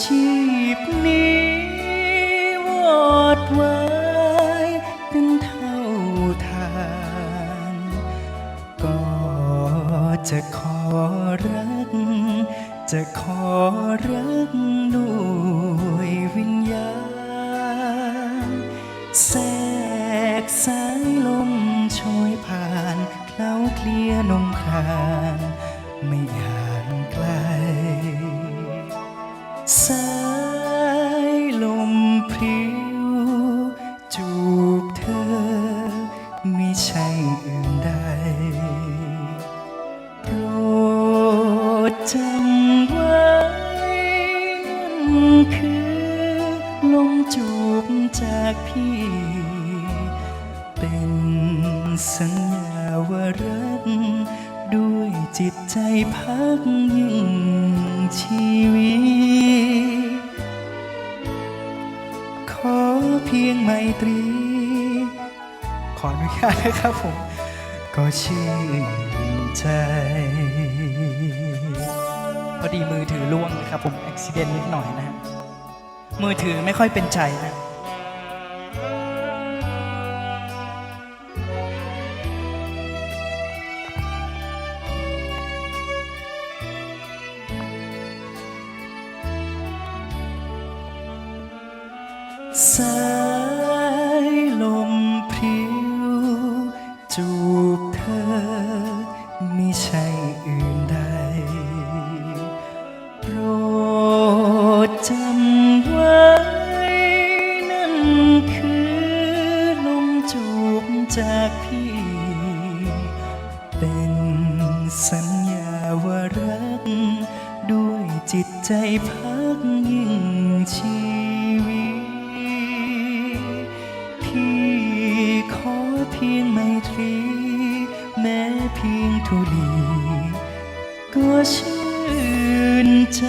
ชีพนี้วอดวายเป็นเท่าทาง ก็จะขอรัก จะขอรักด้วยวิญญาณแทรกสายลมช่วยผ่านเคล้าเคลียนมคา จำไว้นั่นคือลมจูบจากพี่ เป็นสัญญาว่ารักด้วยจิตใจพักยิ่งชีวิต ขอเพียงไมตรี ขออนุญาตนะครับผม ก็ชื่นใจ พอดีมือถือล่วงนะครับผมอุบิเหตุนิดหน่อยนะฮะมือถือไม่ค่อยเป็นใจนะสายลมพิวจูบเธอไม่ใช่ สัญญาว่ารัก ด้วยจิตใจพักยิ่งชีวิต พี่ขอเพียงไมตรี แม้เพียงทุลี ก็ชื่นใจ